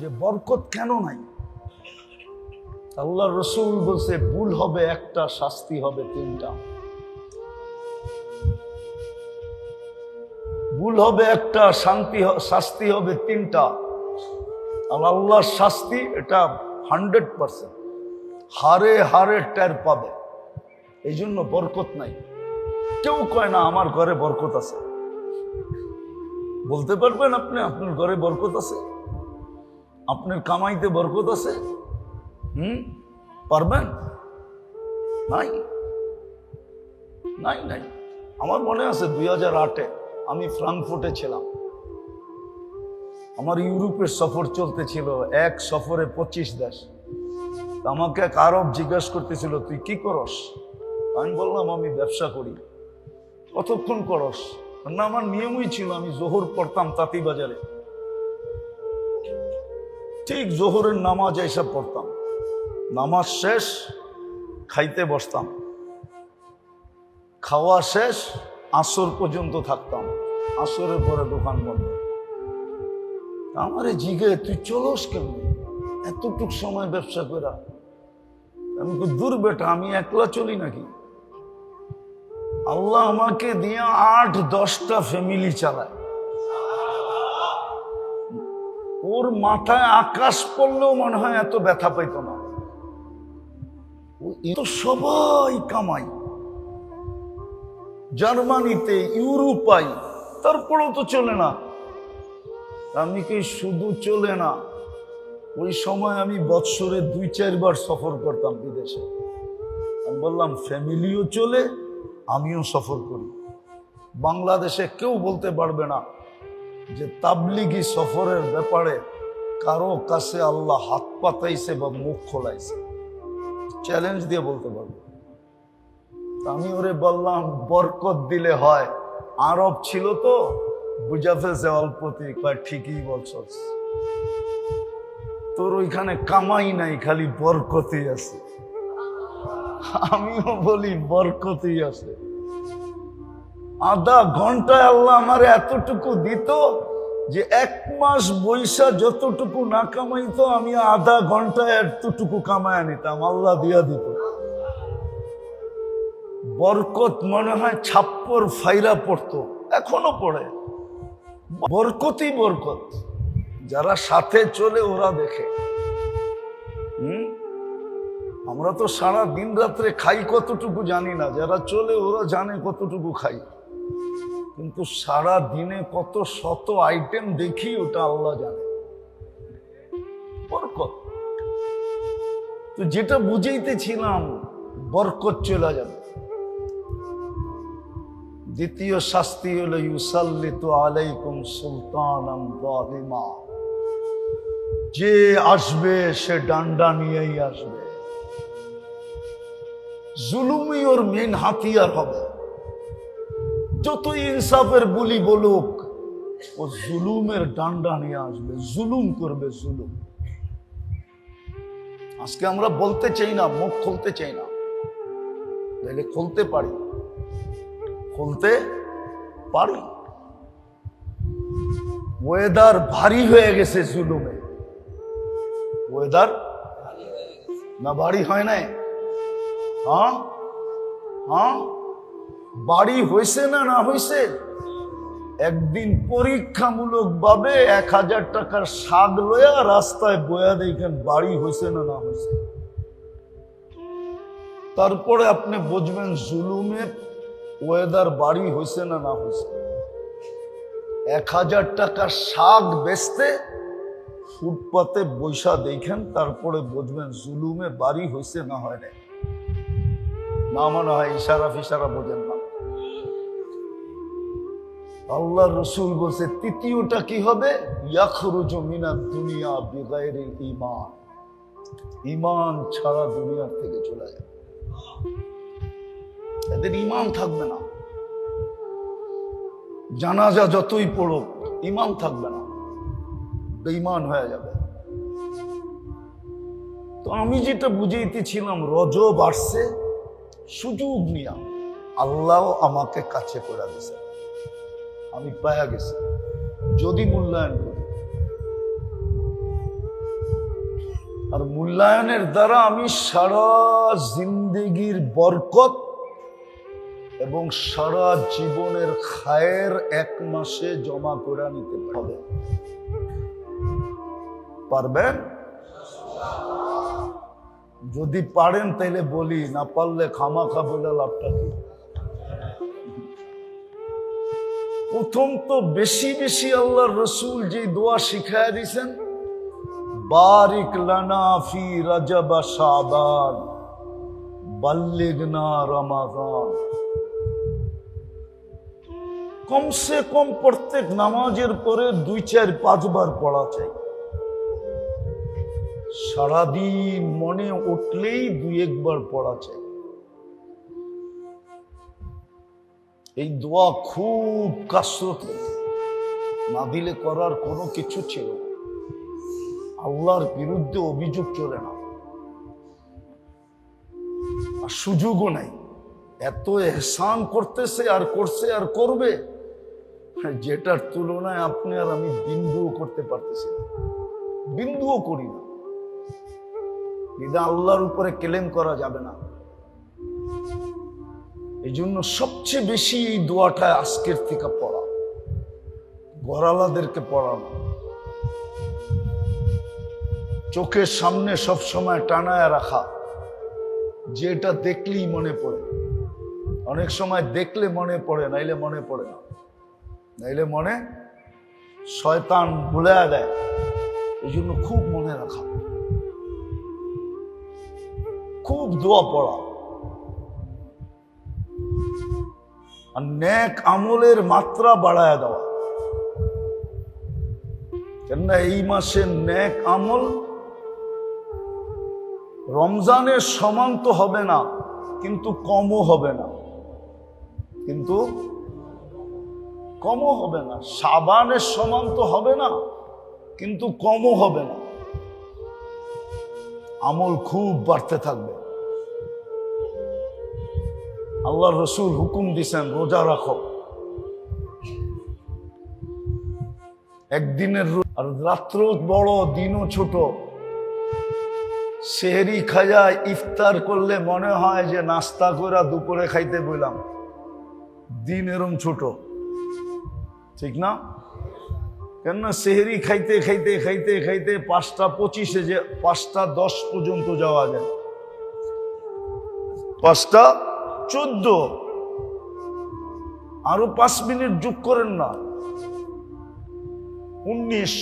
যে বরকত কেন নাই? আল্লাহ রসুল বলছে, ভুল হবে একটা, শাস্তি হবে তিনটা। ভুল হবে একটা, শান্তি শাস্তি হবে তিনটা। আর আল্লাহর শাস্তি এটা হান্ড্রেড পার্সেন্ট। হারে হারে টের পাবে। এই জন্য বরকত নাই। কেউ কয় না, আমার ঘরে বরকত আছে। বলতে পারবেন আপনি, আপনার ঘরে বরকত আছে? আপনার কামাইতে বরকত আছে? হুম? পারবেন? নাই। নাই নাই। আমার মনে আছে দুই হাজার আটে আমি ফ্রাঙ্কফুর্টে ছিলাম। আমার ইউরোপের সফর চলতেছিল এক সফরে পঁচিশ দেশ। আমাকে এক আরব জিজ্ঞাসা করতেছিল, তুই কি করস? আমি বললাম, আমি ব্যবসা করি। কতক্ষণ করস? না, আমার নিয়মই ছিল, আমি জোহর পড়তাম তাঁতিবাজারে। ঠিক জোহরের নামাজ এইসব পড়তাম। নামাজ শেষ, খাইতে বসতাম। খাওয়া শেষ, আসর পর্যন্ত থাকতাম। আসরের পরে দোকান বন্ধ। আমারে জিগে, তুই চলোস কেন এতটুক সময় ব্যবসা করা আমি দূর বেটা, আমি একলা চলি নাকি? আল্লাহ আমাকে দিয়ে আট, দশটা ফ্যামিলি চালায়। ওর মাথায় আকাশ পড়লেও মনে হয় এত ব্যথা পাইতো না। ও তো সবাই কামাই। জার্মানিতে ইউরোপাই তারপরেও তো চলে না। আমি কি শুধু চলে না, ওই সময় আমি বৎসরে দুই, চারবার সফর করতাম বিদেশে। আমি বললাম, ফ্যামিলিও চলে, আমিও সফর করি। বাংলাদেশে কেউ বলতে পারবে না যে তাবলিগি সফরের ব্যাপারে কারও কাছে আল্লাহ হাত পাতাইছে বা মুখ খোলাইছে। চ্যালেঞ্জ দিয়ে বলতে পারব। আমি ওরে বললাম, বরকত দিলে হয়। আরব ছিল তো, বুঝা ফেলছে অল্পতি ঠিকই বলছস। তোর ওইখানে কামাই নাই, খালি বরকতই আছে। আমিও বলি, বরকতই আছে। আধা ঘন্টায় আল্লাহ আমার এতটুকু দিত যে এক মাস বৈশা যতটুকু না কামাইতো, আমি আধা ঘন্টায় এতটুকু কামায় নিতাম, আল্লাহ দিয়া দিত। বরকত মনে হয় ছাপ্পর ফাইরা পড়তো, এখনও পড়ে। বরকতই বরকত, যারা সাথে চলে ওরা দেখে। হুম? আমরা তো সারা দিন রাত্রে খাই, কতটুকু জানি না, যারা চলে ওরা জানে কতটুকু খাই। কিন্তু সারা দিনে কত শত আইটেম দেখি ওটা আল্লাহ জানে। বরকত। তো যেটা বুঝাইতেছিলাম, বরকত চলে যাবে। দ্বিতীয় শাস্তি হলো, ইউসাল্লিত আলাইকুম সুলতান যে আসবে, সে ডান্ডা নিয়েই আসবে। জুলুমই ওর মেন হাতিয়ার হবে। যতই ইনসাফের বলি বলুক, ও জুলুমের ডান্ডা নিয়ে আসবে, জুলুম করবে জুলুম। আজকে আমরা বলতে চাই না, মুখ খুলতে চাই না। তাহলে খুলতে পারি। খুলতে পারি। ওয়েদার ভারী হয়ে গেছে জুলুমে। ওয়েদার না ভারী হয় নাই? হ্যাঁ? হ্যাঁ? বাড়ি হয়েছে না না হয়েছে? একদিন পরীক্ষামূলক ভাবে এক হাজার টাকার শাক লয়া রাস্তায় বয়া দেখেন বাড়ি হয়েছে না না হয়েছে। তারপরে আপনি বুঝবেন জুলুমের ওয়েদার বাড়ি হয়েছে না না হয়েছে। এক হাজার টাকার শাক বেচতে ফুটপাতে বৈশা দেখেন, তারপরে বুঝবেন জুলুমে বাড়ি হয়েছে না হয় না মনে হয় ইশারা ফিসারা বোঝেন। আল্লাহ রসুল বলছে, তৃতীয়টা কি হবে? দুনিয়া বিগাইরিল ইমান ইমান ছাড়া দুনিয়ার থেকে চলে যাবে এদের ইমান থাকবে না। জানাজা যতই পড়ুক ইমান থাকবে না। বেঈমান হয়ে যাবে। তো আমি যেটা বুঝাইতেছিলাম রজ বাড়ছে সুযোগ নিয়া। আল্লাহ আমাকে কাছে করে দিছে আমি পায়া গেছি। যদি মূল্যায়ন করি। আর মূল্যায়নের দ্বারা আমি সারা জিন্দেগির বরকত এবং সারা জীবনের খায়ের এক মাসে জমা করে নিতে হবে পারবেন? যদি পারেন তাইলে বলি, না পারলে খামাখা বলে লাভটা কি? প্রথম তো বেশি বেশি আল্লাহ রসুল যে দোয়া শিখায় দিয়েছেন, বারিক লানা ফি রজব শাবান, বাল্লিগনা রমাদান কমসে কম প্রত্যেক নামাজের পরে দুই, চার, পাঁচবার পড়া চাই সারাদিন মনে উঠলেই দুই, একবার পড়া চাই এই দোয়া খুব কাসরত। না দিলে করার কোনো কিছু ছিল আল্লাহর বিরুদ্ধে অভিযোগ চলে না। আর সুযোগও নাই। এত এহসান করতেছে, আর করছে, আর করবে। যেটার তুলনায় আপনি আর আমি বিন্দুও করতে পারতেছি না। বিন্দুও করি না। বিদা আল্লাহর উপরে কেলেম করা যাবে না। এই জন্য সবচেয়ে বেশি এই দোয়াটা আজকের থেকে পড়া। গড়ালাদেরকে পড়ানো। চোখের সামনে সব সময় টানায় রাখা। যেটা দেখলেই মনে পড়ে। অনেক সময় দেখলে মনে পড়ে, নাইলে মনে পড়ে না। নাইলে মনে শয়তান ভুলে দেয়। এই জন্য খুব মনে রাখা। খুব দোয়া পড়া। আর ন্যাক আমলের মাত্রা বাড়ায় দেওয়া। কেননা এই মাসে ন্যাক আমল রমজানের সমান তো হবে না, কিন্তু কমও হবে না। কিন্তু কমও হবে না। সাবানের সমান তো হবে না, কিন্তু কমও হবে না। আমল খুব বাড়তে থাকবে। আল্লাহ রসুল হুকুম দিছেন, রোজা রাখো। একদিনের আর রাত্র বড়, দিনও ছোট। সেহেরি খাজা ইফতার করলে মনে হয় যে নাস্তা করে দুপুরে খাইতে বললাম দিন এরম ছোট। ঠিক না? কেননা সেহেরি খাইতে খাইতে খাইতে খাইতে পাঁচটা পঁচিশে যে পাঁচটা দশ পর্যন্ত যাওয়া যায়। পাঁচটা চোদ্দ। আরও পাঁচ মিনিট যোগ করেন না। উনিশ।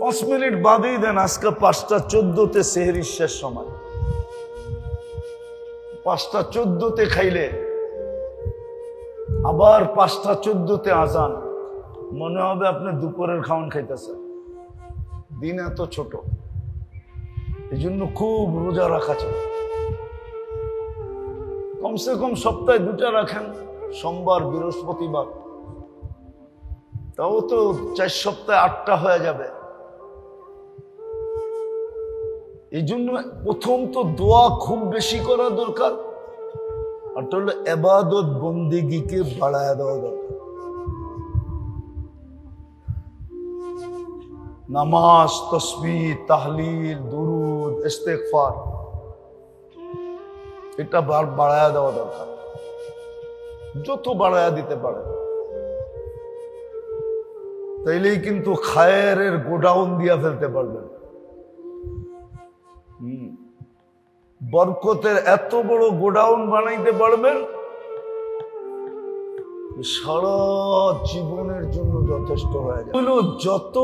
পাঁচ মিনিট বাদেই দেন আজকে পাঁচটা চোদ্দতে সেহেরির শেষ সময়। পাঁচটা চোদ্দতে খাইলে আবার পাঁচটা চোদ্দতে আজান। মনে হবে আপনি দুপুরের খাওয়ান খাইতেছেন। দিন এত ছোট। এই জন্য খুব রোজা রাখা চাই। কমসে কম সপ্তাহে দুটা রাখেন, সোমবার, বৃহস্পতিবার। তাও তো চার সপ্তাহে আটটা হয়ে যাবে। এই জন্য প্রথম তো দোয়া খুব বেশি করা দরকার, আর হলো এবাদত বন্দিগিকে বাড়ায় দেওয়া দরকার। নামাজ তসবি তাহলিল, দুরুদ, ইস্তেগফার। এটা বাড়ায়া দেওয়া দরকার। যত বাড়ায়া দিতে পারে। তাইলেই কিন্তু খায়ের গোডাউন দিয়া ফেলতে পারবেন। বরকতের এত বড় গোডাউন বানাইতে পারবেন সারা জীবনের জন্য যথেষ্ট হয়ে যায় যত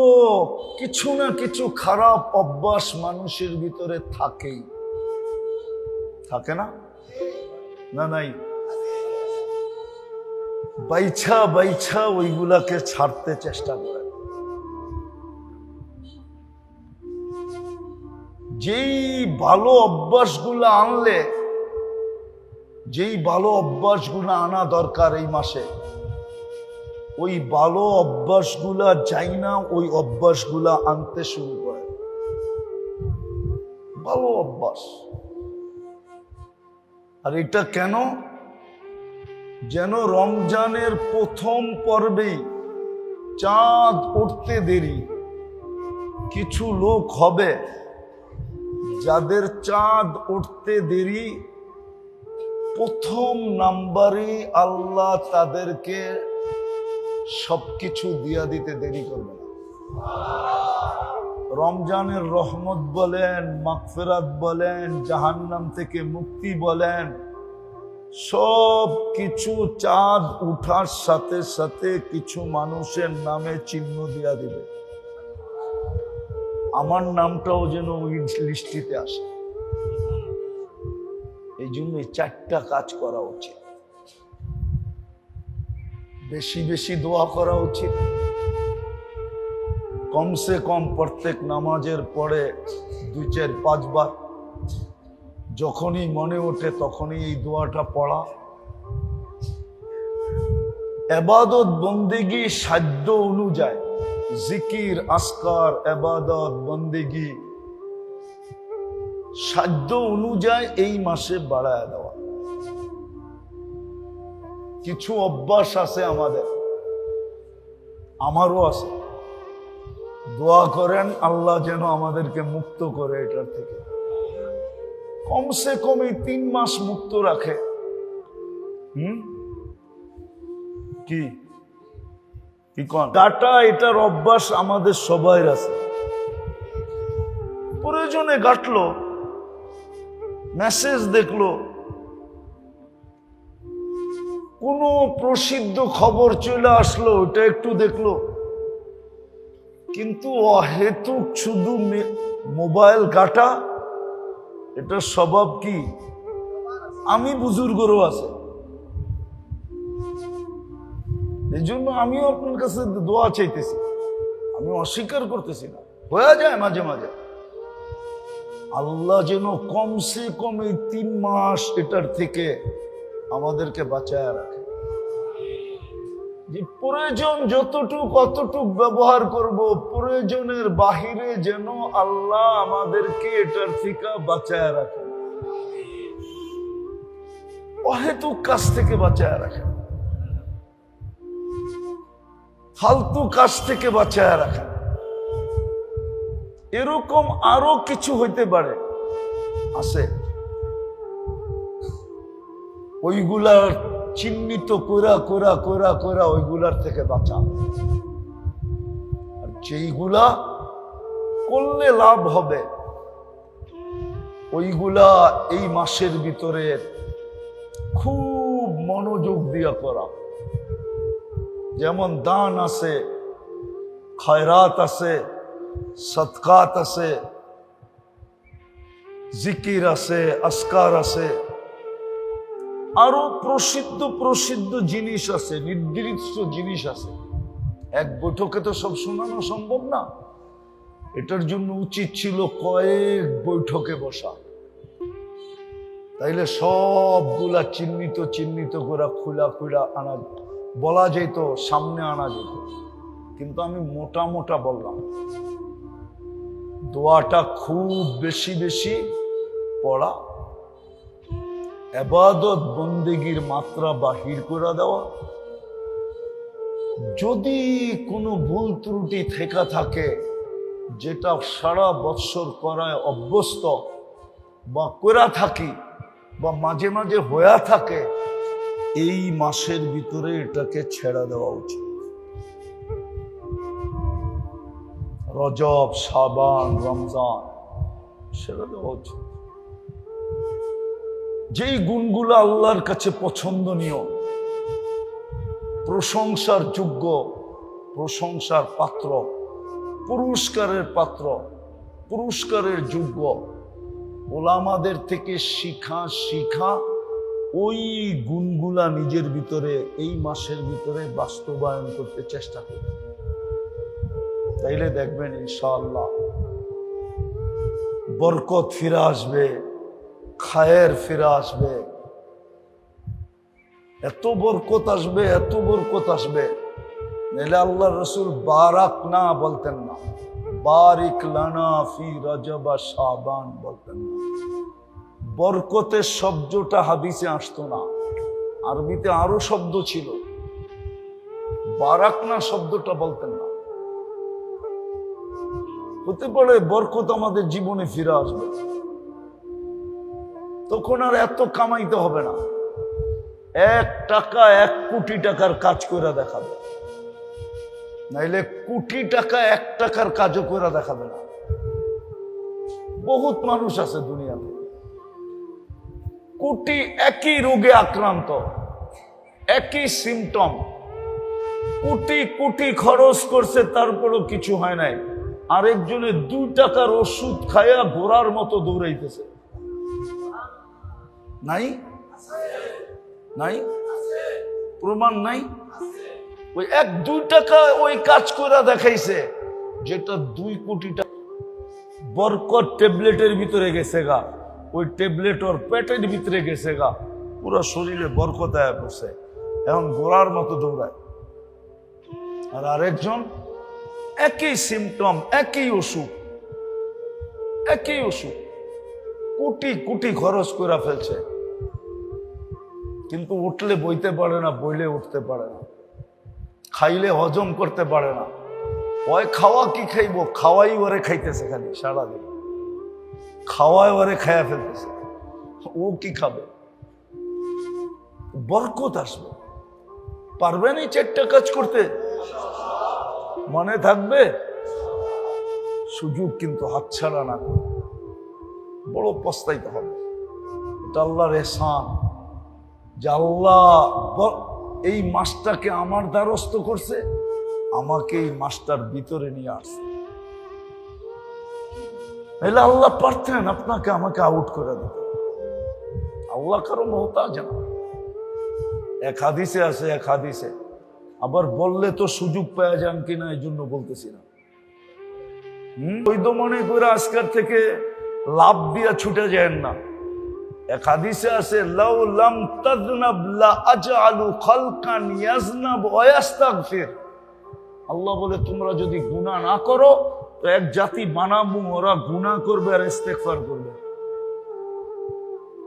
কিছু না কিছু খারাপ অভ্যাস মানুষের ভিতরে থাকেই। থাকে না? না, নাই? বাইছা বাইছা ওইগুলাকে ছাড়তে চেষ্টা করে। যেই ভালো অভ্যাসগুলো আনলে, যেই ভালো অভ্যাস অভ্যাসগুলো আনা দরকার এই মাসে, ওই ভালো অভ্যাসগুলা যাই না, ওই অভ্যাসগুলা আনতে শুরু করে। ভালো অভ্যাস। আর এটা কেন? যেন রমজানের প্রথম পর্বেই চাঁদ উঠতে দেরি। কিছু লোক হবে যাদের চাঁদ উঠতে দেরি প্রথম নাম্বারই আল্লাহ তাদেরকে সবকিছু দিয়া দিতে দেরি করবে না। রমজানের রহমত বলেন, মাগফিরাত বলেন, জাহান্নাম থেকে মুক্তি বলেন, সব কিছু চাঁদ উঠার সাথে সাথে কিছু মানুষের নামে চিহ্ন দিয়া দিবে। আমার নামটাও যেন ওই লিস্টিতে আসে। এই জন্য চারটা কাজ করা উচিত। বেশি বেশি দোয়া করা উচিত। কমসে কম প্রত্যেক নামাজের পরে দুই, চার, পাঁচবার। যখনই মনে ওঠে তখনই এই দোয়াটা পড়া। এবাদত বন্দিগি সাধ্য অনুযায়ী, জিকির, আসকার, এবাদত বন্দিগি সাধ্য অনুযায়ী এই মাসে বাড়ায় দেওয়া। কিছু অভ্যাস আছে আমাদের। আমারও আছে। দোয়া করেন, আল্লাহ যেন আমাদেরকে মুক্ত করে এটার থেকে। কমসে কম এই তিন মাস মুক্ত রাখে। হুম? কি? কি কন? ডাটা এটার অভ্যাস আমাদের সবাই আছে। প্রয়োজনে গাটলো মেসেজ দেখল। কোনো প্রসিদ্ধ খবর চলে আসলো, ওটা একটু দেখল। কিন্তু অহেতুক শুধু মোবাইল কাটা এটা স্বভাব কি? আমি বুজুর্গরও আছে। এই জন্য আমিও আপনার কাছে দোয়া চাইতেছি। আমি অস্বীকার করতেছি না। হয়ে যায় মাঝে মাঝে। আল্লাহ যেন কমসে কম এই তিন মাস এটার থেকে আমাদেরকে বাঁচায় রাখে। যে প্রয়োজন যতটুক, অতটুক ব্যবহার করব, প্রয়োজনের বাহিরে যেন আল্লাহ আমাদেরকে এটার থেকে বাঁচায় রাখে। অহেতুক কাজ থেকে বাঁচায় রাখে। ফালতু কাজ থেকে বাঁচায় রাখে। এরকম আরও কিছু হইতে পারে। আছে। ওইগুলার চিহ্নিত কোরা কোরা কোরা কোরা ওইগুলার থেকে বাঁচা। আর যেইগুলা করলে লাভ হবে, ওইগুলা এই মাসের ভিতরে খুব মনোযোগ দিয়া করা। যেমন দান আছে, খয়রাত আছে সৎকাত আছে, জিকির আছে আসকার আছে আরও প্রসিদ্ধ প্রসিদ্ধ জিনিস আছে, নির্দিষ্ট জিনিস আছে। এক বৈঠকে তো সব শোনানো সম্ভব না। এটার জন্য উচিত ছিল কয়েক বৈঠকে বসা। তাইলে সবগুলা চিহ্নিত চিহ্নিত করে খুলা খুলা আনা, বলা যেত, সামনে আনা যেত। কিন্তু আমি মোটা মোটা বললাম, দোয়াটা খুব বেশি বেশি পড়া এবাদত বন্দেগীর মাত্রা বাহির করে দেওয়া। যদি কোনো ভুল ত্রুটি থেকে থাকে, যেটা সারা বৎসর করায় অভ্যস্ত বা করা থাকি বা মাঝে মাঝে হয়ে থাকে, এই মাসের ভিতরে এটাকে ছেড়ে দেওয়া উচিত। রজব সাবান রমজান, ছেড়ে দেওয়া উচিত। যেই গুণগুলো আল্লাহর কাছে পছন্দনীয়, প্রশংসার যোগ্য, প্রশংসার পাত্র, পুরস্কারের পাত্র, পুরস্কারের যোগ্য, ওলামাদের থেকে শিখা শিখা, ওই গুণগুলা নিজের ভিতরে, এই মাসের ভিতরে বাস্তবায়ন করতে চেষ্টা করি তাইলে দেখবেন ইনশাআল্লাহ বরকত ফিরে আসবে। খায়ের ফিরে আসবে। এত বরকত আসবে, এত বরকত আসবে। নাহলে আল্লাহ রসুল বারাক না বলতেন না। বারিক লানা ফি রজবা শাবান বলতেন না। বরকতের শব্দটা হাদিসে আসতো না। আরবিতে আরও শব্দ ছিল। বারাক না শব্দটা বলতেন না। হতে পারে বরকত আমাদের জীবনে ফিরে আসবে। তখন আর এত কামাইতে হবে না। এক টাকা, এক কোটি টাকার কাজ করে দেখাবে। নাইলে কোটি টাকা, এক টাকার কাজও করে দেখাবে না। বহুত মানুষ আছে দুনিয়াতে। কোটি একই রোগে আক্রান্ত, একই সিমটম কোটি কোটি খরচ করছে, তারপরও কিছু হয় নাই। আরেকজনে দুই টাকার ওষুধ খায়া ঘোড়ার মতো দৌড়াইতেছে। নাই? নাই? প্রমাণ নাই? ওই এক, দুই টাকা ওই কাজ করে দেখাইছে, যেটা দুই কোটি টাকা। বরকত ট্যাবলেটের ভিতরে গেছে গা। ওই ট্যাবলেট ওর পেটের ভিতরে গেছে গা। পুরো শরীরে বরকত আয়া পড়ছে। এখন গোড়ার মতো দৌড়ায়। আর আরেকজন, একই সিমটম একই ওষুধ একই ওষুধ কোটি কোটি খরচ করে ফেলছে। কিন্তু উঠলে বইতে পারে না, বইলে উঠতে পারে না। খাইলে হজম করতে পারে না। ওই খাওয়া কি খাইবো? খাওয়াই ওরে খাইতেছে খালি সারাদিন। খাওয়াই ওরে খায়া ফেলতেছে। ও কি খাবে? বরকত আসবে। পারবেন এই চারটা কাজ করতে? মনে থাকবে? সুযোগ কিন্তু হাতছাড়া না। বড় পস্তাইতে হবে। এটা আল্লাহর এহসান। যে আল্লাহ এই মাসটাকে আমার দ্বারস্থ করছে, আমাকে এই মাসটার ভিতরে নিয়ে আসছে। এলে আল্লাহ পারতেন আপনাকে আমাকে আউট করে দিতে। আল্লাহ কারও মহতাজ না। এক হাদিসে আছে, এক হাদিসে। আবার বললে তো সুযোগ পাওয়া যান কিনা এই জন্য বলতেছি না। তো মনে করে আজকের থেকে লাভ দিয়া ছুটে যায় না। এক হাদিসে আছে, লাউ লাম তাজনাব লা আজআলু খালকান ইয়াজনাব ওয়া আল্লাহ বলে, তোমরা যদি গুনাহ না করো, তো এক জাতি বানাবো ওরা গুনাহ করবে আর ইস্তেগফার করবে।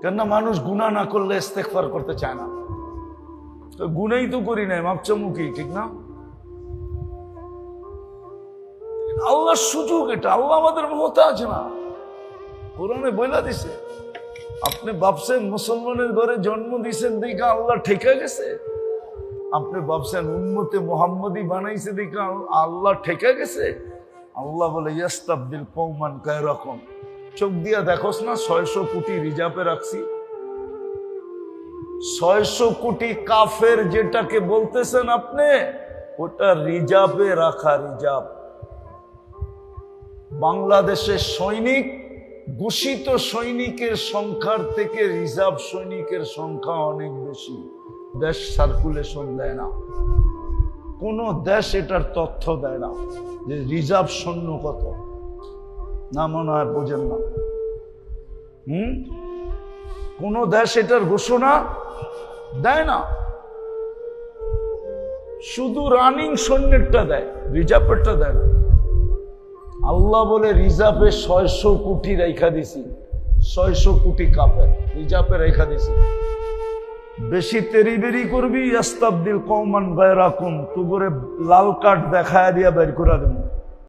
কেননা মানুষ গুনাহ না করলে ইস্তেগফার করতে চায় না। তো গুনাই তো করি নাই মাপচামুখি ঠিক না? আল্লাহর সুযোগ এটা, আল্লাহ আমাদের মহতে আছে না। কোরআনে বইলা দিছে আপনি ভাবছেন মুসলমানের ঘরে জন্ম দিছেন দেখে আল্লাহ ঠেকে গেছে? আপনি ভাবছেন উন্মতে মোহাম্মদী বানাইছে, দেখে আল্লাহ ঠেকে গেছে? আল্লাহ বলে ইয়াস্তাবদিল কৌমান কয় রকম চোখ দিয়া দেখোস না, ছয়শো কোটি রিজার্ভে রাখছি। ছয়শো কোটি কাফের যেটাকে বলতেছেন আপনি, ওটা রিজার্ভে রাখা রিজার্ভ। বাংলাদেশের সৈনিক ঘোষিত সৈনিকের সংখ্যার থেকে রিজার্ভ সৈনিকের সংখ্যা অনেক বেশি। দেশ সার্কুলেশন দেয় না। কোন দেশ এটার তথ্য দেয় না যে রিজার্ভ সৈন্য কত। না মনে হয় বোঝেন না। হুম? কোন দেশ এটার ঘোষণা দেয় না। শুধু রানিং সৈন্যেরটা দেয়, রিজার্ভেরটা দেয় না। আল্লাহ বলে রিজার্ভে ছয়শো কোটি রেখা দিছি। ছয়শো কোটি কাপে রিজার্ভে রেখা দিছি। বেশি তেরি বেরি করবি আস্তাবদিল কৌমান গায়রাকুম তু করে লাল কার্ড দেখায় দিয়া বের করে দেবো।